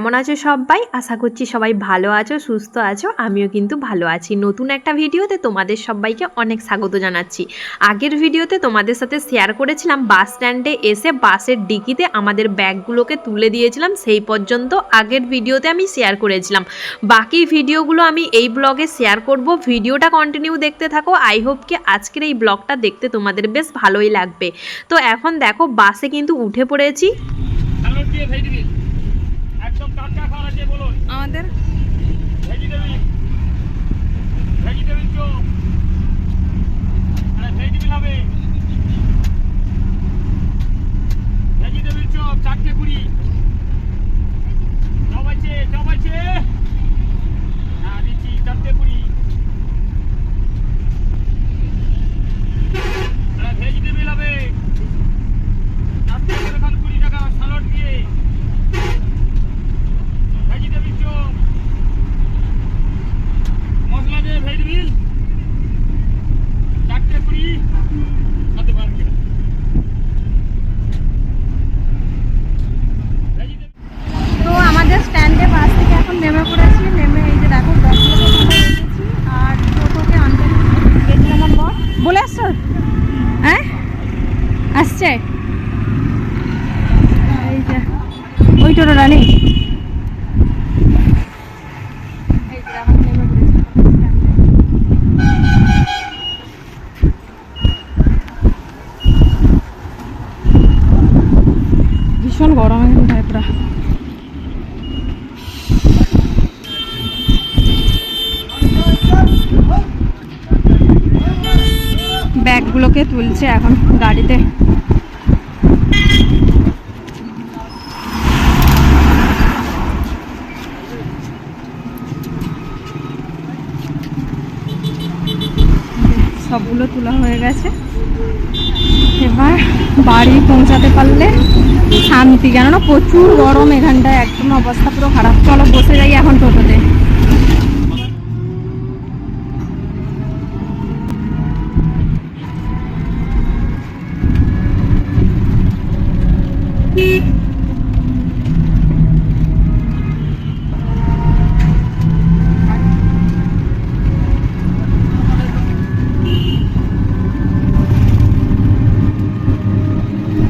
কেমন আছো সবাই? আশা করছি সবাই ভালো আছো, সুস্থ আছো। আমিও কিন্তু ভালো আছি। নতুন একটা ভিডিওতে তোমাদের সবাইকে অনেক স্বাগত জানাচ্ছি। আগের ভিডিওতে তোমাদের সাথে শেয়ার করেছিলাম, বাস স্ট্যান্ডে এসে বাসের ডিকিতে আমাদের ব্যাগগুলোকে তুলে দিয়েছিলাম। সেই পর্যন্ত আগের ভিডিওতে আমি শেয়ার করেছিলাম। বাকি ভিডিওগুলো আমি এই ব্লগে শেয়ার করব। ভিডিওটা কন্টিনিউ দেখতে থাকো। আই হোপ কি আজকের এই ব্লগটা দেখতে তোমাদের বেশ ভালোই লাগবে। তো এখন দেখো, বাসে কিন্তু উঠে পড়েছি। হবে ভেজিটেবিল চপ চারটে কুড়ি চপ আছে চপ আছে হ্যাঁ দিচ্ছি চারটে কুড়ি আরে ভেজিটেবিল হবে চারটে করে খান কুড়ি টাকা স্যালাড দিয়ে ভেজিটেবিল চপ মশলা দিয়ে ভেজিটেবিল চারটে কুড়ি খেতে পারবে ভেজিটেবিল তো আমাদের স্ট্যান্ডে বাস থেকে এখন নেমে পড়েছি নেমে এই যে দেখো ব্যাগগুলো এসেছি আর টোটোকে আনতে গেছিলাম আমার বর বলে আসছো হ্যাঁ আসছে এই যে ওই টোটোটা নেই এই যে এখন নেমে পড়েছি স্ট্যান্ডে ভীষণ গরম এখানটায় পুরা ব্যাগগুলোকে তুলছে এখন গাড়িতে। সবগুলো তোলা হয়ে গেছে। এবার বাড়ি পৌঁছাতে পারলে শান্তি। কেননা প্রচুর গরম, এখানটায় একদম অবস্থা পুরো খারাপ। চলো বসে যাই এখন টোটোতে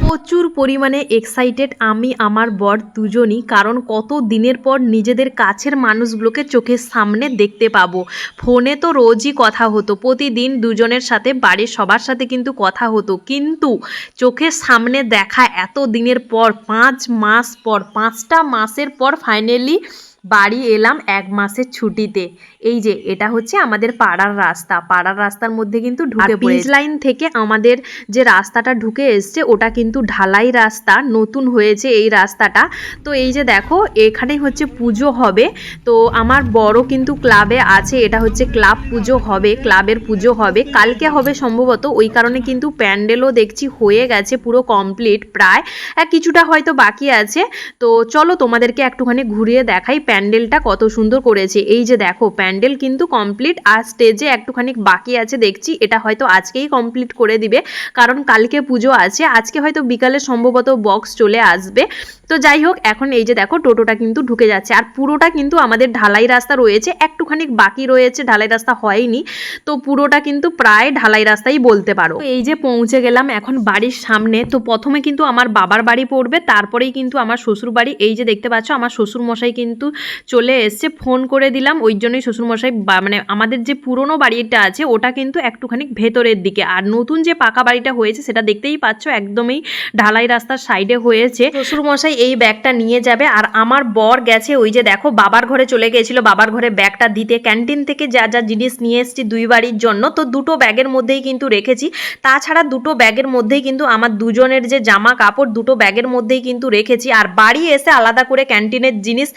প্রচুর পরিমাণে এক্সাইটেড আমি, আমার বর দুজনই, কারণ কত দিনের পর নিজেদের কাছের মানুষগুলোকে চোখের সামনে দেখতে পাবো। ফোনে তো রোজই কথা হতো, প্রতিদিন দুজনের সাথে, বাড়ির সবার সাথে কিন্তু কথা হতো। কিন্তু চোখের সামনে দেখা এত দিনের পর, পাঁচ মাস পর, পাঁচটা মাসের পর ফাইনালি বাড়ি এলাম এক মাসের ছুটিতে। এই যে এটা হচ্ছে আমাদের পাড়ার রাস্তা। পাড়ার রাস্তার মধ্যে কিন্তু ঢুকে ব্রিজ লাইন থেকে আমাদের যে রাস্তাটা ঢুকে এসছে ওটা কিন্তু ঢালাই রাস্তা নতুন হয়েছে এই রাস্তাটা। তো এই যে দেখো এখানে হচ্ছে পুজো হবে। তো আমার বড় কিন্তু ক্লাবে আছে এটা হচ্ছে ক্লাব পুজো হবে ক্লাবের পুজো হবে। কালকে হবে সম্ভবত ওই কারণে কিন্তু প্যান্ডেলও দেখছি হয়ে গেছে পুরো কমপ্লিট প্রায়। কিছুটা হয়তো বাকি আছে। তো চলো তোমাদেরকে একটুখানি ঘুরিয়ে দেখাই প্যান্ডেলটা কত সুন্দর করেছে। এই যে দেখো, প্যান্ডেল কিন্তু কমপ্লিট আর স্টেজে একটুখানি বাকি আছে, দেখছি। এটা হয়তো আজকেই কমপ্লিট করে দিবে, কারণ কালকে পুজো আছে। আজকে হয়তো বিকালে সম্ভবত বক্স চলে আসবে। তো যাই হোক, এখন এই যে দেখো, টোটোটা কিন্তু ঢুকে যাচ্ছে। আর পুরোটা কিন্তু আমাদের ঢালাই রাস্তা রয়েছে একটুখানি বাকি রয়েছে, ঢালাই রাস্তা হয়নি। তো পুরোটা কিন্তু প্রায় ঢালাই রাস্তাই বলতে পারো। এই যে পৌঁছে গেলাম এখন বাড়ির সামনে। তো প্রথমে কিন্তু আমার বাবার বাড়ি পড়বে, তারপরেই কিন্তু আমার শ্বশুর বাড়ি এই যে দেখতে পাচ্ছ, আমার শ্বশুর মশাই কিন্তু চলে এসছে ফোন করে দিলাম। ওই জন্যই শ্বশুরমশাই মানে আমাদের যে পুরনো বাড়িটা আছে, ওটা কিন্তু একটুখানি ভেতরের দিকে। আর নতুন যে পাকা বাড়িটা হয়েছে, সেটা দেখতেই পাচ্ছ, একদমই ঢালাই রাস্তার সাইডে হয়েছে। শ্বশুরমশাই এই ব্যাগটা নিয়ে যাবে। আর আমার বর গেছে, ওই যে দেখো, বাবার ঘরে চলে গেছিল বাবার ঘরে ব্যাগটা দিতে ক্যান্টিন থেকে যা যা জিনিস নিয়ে এসেছি দুই বাড়ির জন্য, তো দুটো ব্যাগের মধ্যেই কিন্তু রেখেছি। তাছাড়া দুটো ব্যাগের মধ্যেই কিন্তু আমার দুজনের যে জামা কাপড়, দুটো ব্যাগের মধ্যেই কিন্তু রেখেছি। আর বাড়ি এসে আলাদা করে ক্যান্টিনের জিনিস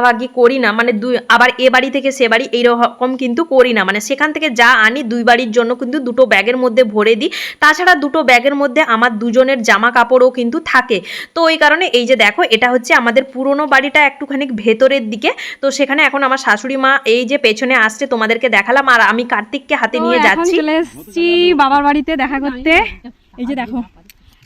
ভাগাভাগি করি না। মানে দুই আবার এ বাড়ি থেকে সে বাড়ি এইরকম কিন্তু করি না। মানে সেখান থেকে যা আনি দুই বাড়ির জন্য কিন্তু দুটো ব্যাগের মধ্যে ভরে দিই। তাছাড়া দুটো ব্যাগের মধ্যে আমার দুজনের জামা কাপড়ও কিন্তু থাকে। তো ওই কারণে এই যে দেখো এটা হচ্ছে আমাদের পুরনো বাড়িটা একটুখানি ভেতরের দিকে। তো সেখানে এখন আমার শাশুড়ি মা এই যে পেছনে আসছে তোমাদেরকে দেখালাম। আর আমি কার্তিককে হাতে নিয়ে যাচ্ছি। চলে এসেছি বাবার বাড়িতে দেখা করতে। এই যে দেখো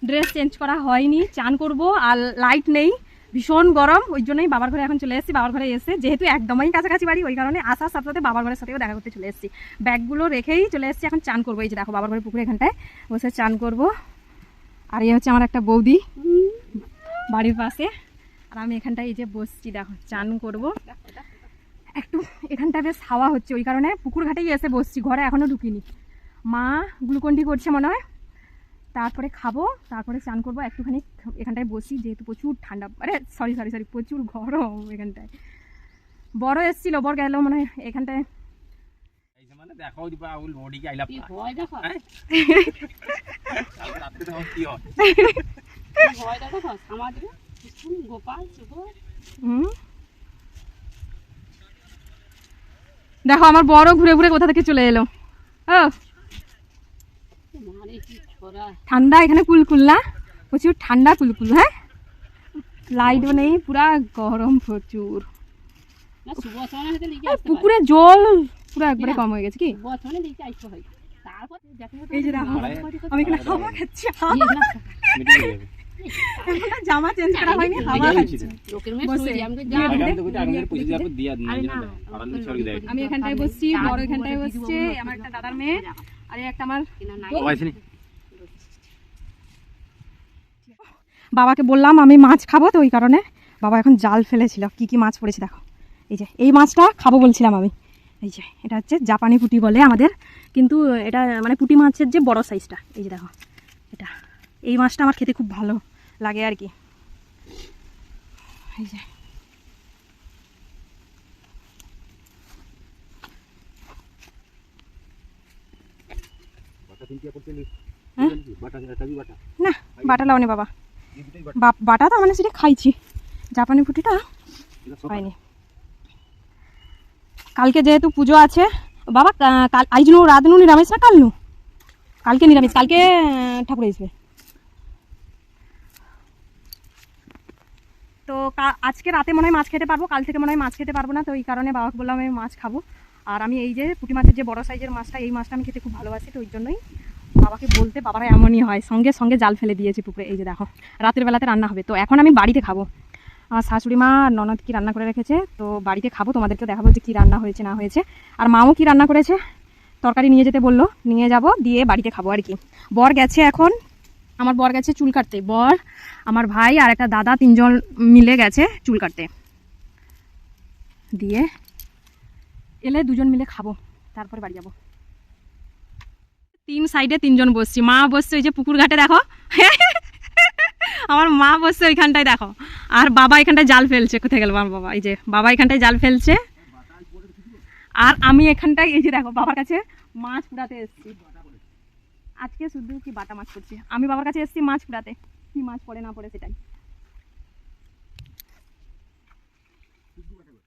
ড্রেস চেঞ্জ করা হয়নি। চান করব আর লাইট নেই। ভীষণ গরম, ওই জন্যই বাবার ঘরে এখন চলে এসেছি, বাবার ঘরে এসে যেহেতু একদমই কাছাকাছি বাড়ি, ওই কারণে আসার সাথে সাথে বাবার ঘরের সাথেও দেখা করতে চলে এসেছি। ব্যাগগুলো রেখেই চলে এসেছি, এখন চান করব, এই যে দেখো বাবার ঘরে পুকুরে এখানটায়, বসে চান করব। আর এই হচ্ছে আমার একটা বৌদি, বাড়ির পাশে। আর আমি এখানটায় এই যে বসছি, দেখো, চান করব। একটু এখানটা বেশ হাওয়া হচ্ছে, ওই কারণে পুকুর ঘাটেই এসে বসছি, ঘরে এখনও ঢুকিনি। মা গ্লুকন্ডি করছে মনে হয়? তারপরে খাব তারপরে চান করব। একটুখানি এখানটায় বসি যেহেতু প্রচুর ঠান্ডা। আরে সরি সরি সরি প্রচুর গরম এখানটায়। বড় এসছিল বড় গেল মনে হয় এখানটায়। মানে দেখো হ্যাঁ? দেখো আমার বড় ঘুরে ঘুরে কোথা থেকে চলে এলো। ও ঠান্ডা এখানে কুলকুল না? প্রচুর ঠান্ডা কুলকুল হ্যাঁ? লাইটও নেই পুরা গরম প্রচুর। পুকুরে জল পুরো একবারে কম হয়ে গেছে কি? এখানে হাওয়া খাচ্ছি। জামা চেঞ্জ করা হয়নি হাওয়া আমি এখানটায় বসছি বড় এখানটায় বসছে আমার একটা দাদার মেয়ে আর একটা আমার কিনা নাই ও আইছিনি বাবাকে বললাম আমি মাছ খাব তো ওই কারণে। বাবা এখন জাল ফেলেছিল। কি কি মাছ পড়েছে দেখো। এই যে এই মাছটা খাব বলছিলাম আমি। এই যে এটা হচ্ছে জাপানি পুঁটি বলে আমাদের। কিন্তু এটা মানে পুঁটি মাছের যে বড় সাইজটা এই যে দেখো এটা। এই মাছটা আমার খেতে খুব ভালো লাগে আর কি। এই যে। হ্যাঁ? না বাটা লাওনি বাবা। এই দুটোই বাটা বা- তো মানে সেটা খাইছি। জাপানি এটা হয়নি। কালকে যেহেতু পুজো আছে বাবা কাল আইজনু রাতনু নিরামিষ না কালনু? কালকে নিরামিষ কালকে ঠাকুর আসবে তো আজকে রাতে মনে হয় মাছ খেতে পারব কাল থেকে মনে হয় মাছ খেতে পারব না তো এই কারণে বাবাকে বললাম আমি মাছ খাব। আর আমি এই যে পুঁটি মাছের যে বড় সাইজের মাছটা এই মাছটা আমি খেতে খুব ভালোবাসি তো ওই জন্যই বাবাকে বলতে বাবারা এমনই হয়। সঙ্গে সঙ্গে জাল ফেলে দিয়েছে পুকুরে। এই যে দেখো, রাতের বেলাতে রান্না হবে। তো এখন আমি বাড়িতে খাব। আমার শাশুড়ি মা, ননদ কি রান্না করে রেখেছে? তো বাড়িতে খাব তোমাদেরকে দেখাবো যে কী রান্না হয়েছে, না হয়েছে। আর মাও কি রান্না করেছে? তরকারি নিয়ে যেতে বলল। নিয়ে যাব, দিয়ে বাড়িতে খাব আর কি। বর গেছে এখন। আমার বর গেছে চুল কাটতে। বর, আমার ভাই আর একটা দাদা তিনজন মিলে গেছে চুল কাটতে। দিয়ে এলে দুজন মিলে খাব। তারপরে বাড়ি যাব। তিন সাইডে তিনজন বসছি। মা বসছে ওই যে পুকুর ঘাটে, দেখো। আমার মা বসছে ওইখানটায়, দেখো। আর বাবা এখানটায় জাল ফেলছে, কোথায় গেল আমার বাবা? এই যে, বাবা এখানটায় জাল ফেলছে। আর আমি এখানটায়, এই যে দেখো, বাবার কাছে মাছ কুড়াতে এসেছি। আজকে শুধু কি বাটা মাছ করছি? আমি বাবার কাছে এসেছি মাছ কুড়াতে কি মাছ পড়ে না পড়ে সেটাই।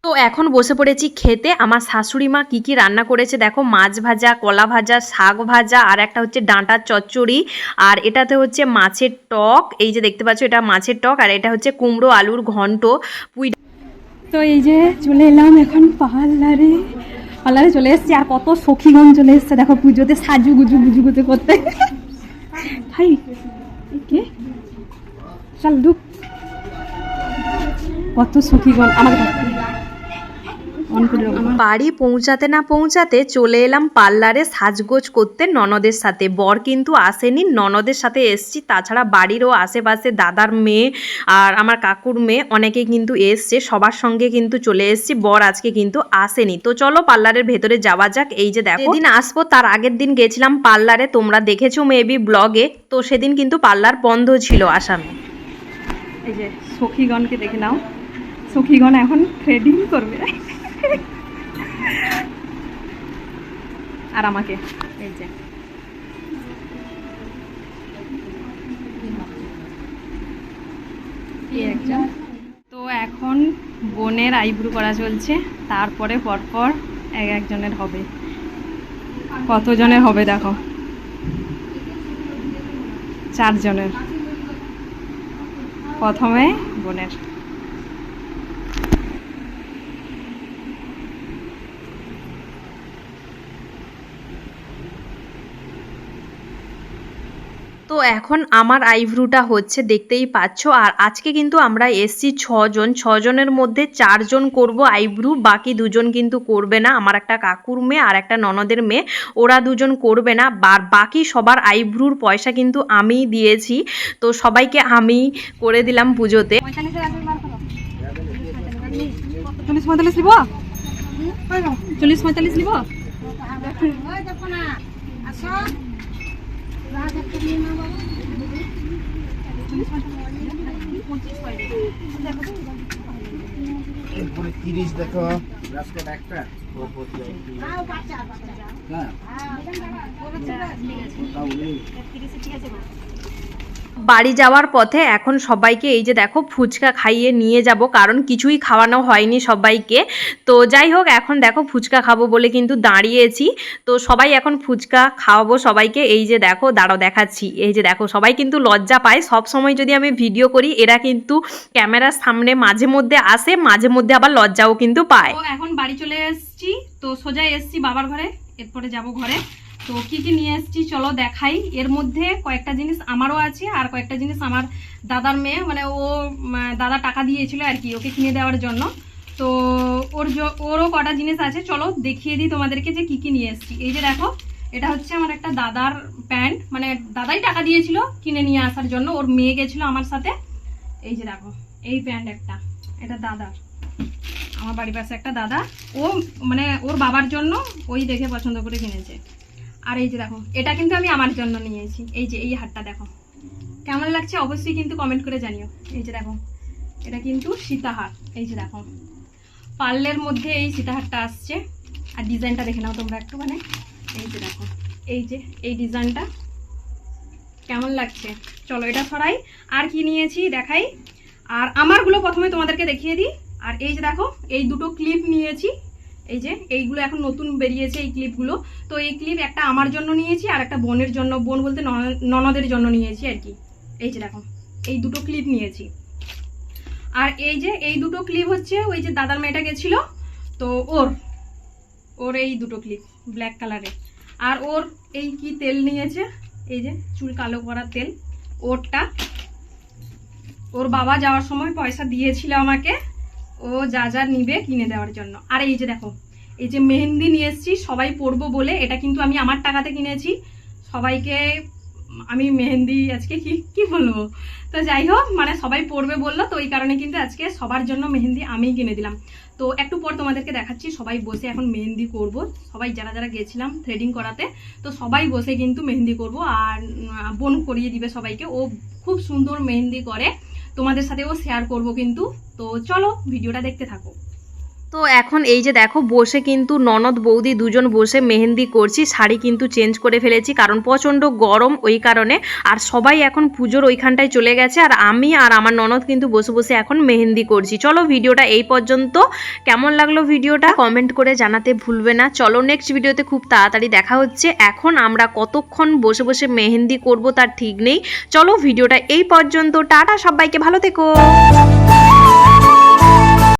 তো এখন বসে পড়েছি খেতে। আমার শাশুড়ি মা কী কী রান্না করেছে দেখো? মাছ ভাজা, কলা ভাজা, শাক ভাজা, আর একটা হচ্ছে ডাঁটার চচ্চড়ি। আর এটাতে হচ্ছে মাছের টক। এই যে দেখতে পাচ্ছ এটা মাছের টক। আর এটা হচ্ছে কুমড়ো আলুর ঘন্ট। পুই তো এই যে চলে এলাম এখন পার্লারে পার্লারে চলে এসেছি। আর কত সখীগণ চলে এসছে। দেখো পুজোতে সাজু গুজু গুজু গুজু করতে। এ কে? ঢুক। কত সখীগণ। আমাকে। বাড়ি পৌঁছাতে না পৌঁছাতে চলে এলাম পার্লারে সাজগোজ করতে ননদের সাথে। বর কিন্তু আসেনি ননদের সাথে এসছি। তাছাড়া বাড়িরও আশেপাশে দাদার মেয়ে আর আমার কাকুর মেয়ে অনেকে কিন্তু এসছে সবার সঙ্গে কিন্তু চলে এসছি। বর আজকে কিন্তু আসেনি। তো চলো পার্লারের ভেতরে যাওয়া যাক। এই যে দেখো দিন আসব তার আগের দিন গেছিলাম পার্লারে তোমরা দেখেছ মেবি ব্লগে তো সেদিন কিন্তু পার্লার বন্ধ ছিল আসামে। এই যে সখীগণকে দেখে নাও। সখীগণ এখন থ্রেডিং করবে। আর আমাকে, এই যে। তো এখন বোনের আইব্রু করা চলছে, তারপরে পরপর এক একজনের হবে। কতজনের হবে দেখো? চারজনের। প্রথমে বোনের। তো এখন আমার আইব্রুটা হচ্ছে দেখতেই পাচ্ছ। আর আজকে কিন্তু আমরা এসছি ছজন। ছজনের মধ্যে চারজন করব আইব্রু বাকি দুজন কিন্তু করবে না। আমার একটা কাকুর মেয়ে আর একটা ননদের মেয়ে। ওরা দুজন করবে না। আর বাকি সবার আইব্রুর পয়সা কিন্তু আমিই দিয়েছি। তো সবাইকে আমি করে দিলাম পুজোতে। চল্লিশ পঁয়তাল্লিশ নিব? চল্লিশ পঁয়তাল্লিশ নিব? এরপরে তিরিশ দেখো। একটা হ্যাঁ। তাহলে বাড়ি যাওয়ার পথে এখন সবাইকে এই যে দেখো ফুচকা খাইয়ে নিয়ে যাব, কারণ কিছুই খাওয়ানো হয়নি সবাইকে। তো যাই হোক, এখন দেখো ফুচকা খাব বলে কিন্তু দাঁড়িয়েছি। তো সবাই এখন ফুচকা খাওয়াবো সবাইকে। এই যে দেখো, দাঁড়াও দেখাচ্ছি। এই যে দেখো, সবাই কিন্তু লজ্জা পায়। সব সময় যদি আমি ভিডিও করি, এরা কিন্তু ক্যামেরার সামনে মাঝে মধ্যে আসে, মাঝে মধ্যে আবার লজ্জাও কিন্তু পায়। এখন বাড়ি চলে এসেছি। তো সোজা এসেছি বাবার ঘরে, এরপরে যাব ঘরে। তো কি কি নিয়ে এসেছি চলো দেখাই। এর মধ্যে কয়েকটা জিনিস আমারও আছে আর কয়েকটা জিনিস আমার দাদার মেয়ে মানে ও দাদা টাকা দিয়েছিল আর কি ওকে কিনে দেওয়ার জন্য। তো ওর ওরও কটা জিনিস আছে। চলো দেখিয়ে দিই তোমাদেরকে যে কি কি নিয়ে এসেছি। এই যে দেখো, এটা হচ্ছে আমার একটা দাদার প্যান্ট। মানে দাদাই টাকা দিয়েছিল কিনে নিয়ে আসার জন্য। ওর মেয়ে গেছিল আমার সাথে। এই যে দেখো, এই প্যান্ট একটা, এটা দাদার। আমার বাড়ির পাশে একটা দাদা। ও মানে ওর বাবার জন্য ওই দেখে পছন্দ করে কিনেছে। আর এই যে দেখো, এটা কিন্তু আমি আমার জন্য নিয়েছি। এই যে, এই হারটা দেখো। কেমন লাগছে অবশ্যই কিন্তু কমেন্ট করে জানিও। এই যে দেখো, এটা কিন্তু সীতাহার। এই যে দেখো, পার্লের মধ্যে এই সীতাহারটা আসছে। আর ডিজাইনটা দেখে নাও তোমরা একটু মানে এই যে দেখো, এই যে, এই ডিজাইনটা। কেমন লাগছে? চলো এটা সরাই। আর কি নিয়েছি দেখাই। আর আমারগুলো প্রথমে তোমাদেরকে দেখিয়ে দিই। আর এই যে দেখো, এই দুটো ক্লিপ নিয়েছি। এই যে, এইগুলো এখন নতুন বেরিয়েছে এই ক্লিপগুলো তো এই ক্লিপ একটা আমার জন্য নিয়েছি আর একটা বোনের জন্য, বোন বলতে নন- ননদের জন্য নিয়েছি আর কি। এই যে দেখো, এই দুটো ক্লিপ নিয়েছি। আর এই যে, এই দুটো ক্লিপ হচ্ছে ওই যে দাদার মেয়েটা গেছিল, তো ওর ওর এই দুটো ক্লিপ ব্ল্যাক কালারের আর ওর এই কি তেল নিয়েছে? এই যে, চুল কালো করার তেল, ওরটা। ওর বাবা যাওয়ার সময় পয়সা দিয়েছিল আমাকে ও যা যা নিবে কিনে দেওয়ার জন্য। আর এই যে দেখো, এই যে মেহেন্দি নিয়ে এসেছি, সবাই পরবো বলে, এটা কিন্তু আমি আমার টাকাতে কিনেছি। সবাইকে আমি মেহেন্দি আজকে কি কি বলব? তো যাই হোক মানে সবাই পরবে বলল, তো ওই কারণে কিন্তু আজকে সবার জন্য মেহেন্দি আমিই কিনে দিলাম। তো একটু পর তোমাদেরকে দেখাচ্ছি, সবাই বসে এখন মেহেন্দি করব। সবাই যারা যারা গেছিলাম থ্রেডিং করাতে, তো সবাই বসে কিন্তু মেহেন্দি করব। আর বোন করিয়ে দিবে সবাইকে। ও খুব সুন্দর মেহেন্দি করে। তোমাদের সাথেও শেয়ার করব কিন্তু। তো চলো ভিডিওটা দেখতে থাকো। তো এখন এই যে দেখো, বসে কিন্তু ননদ বৌদি দুজন বসে মেহেন্দি করছি, শাড়ি কিন্তু চেঞ্জ করে ফেলেছি, কারণ প্রচণ্ড গরম ওই কারণে। আর সবাই এখন পুজোর ওইখানটায় চলে গেছে, আর আমি আর আমার ননদ কিন্তু বসে বসে এখন মেহেন্দি করছি। চলো ভিডিওটা এই পর্যন্ত। কেমন লাগল ভিডিওটা? কমেন্ট করে জানাতে ভুলবে না। চলো নেক্সট ভিডিওতে খুব তাড়াতাড়ি দেখা হচ্ছে। এখন আমরা কতক্ষণ বসে বসে মেহেন্দি করব তার ঠিক নেই। চলো ভিডিওটা এই পর্যন্ত। টাটা সবাইকে, ভালো থেকো।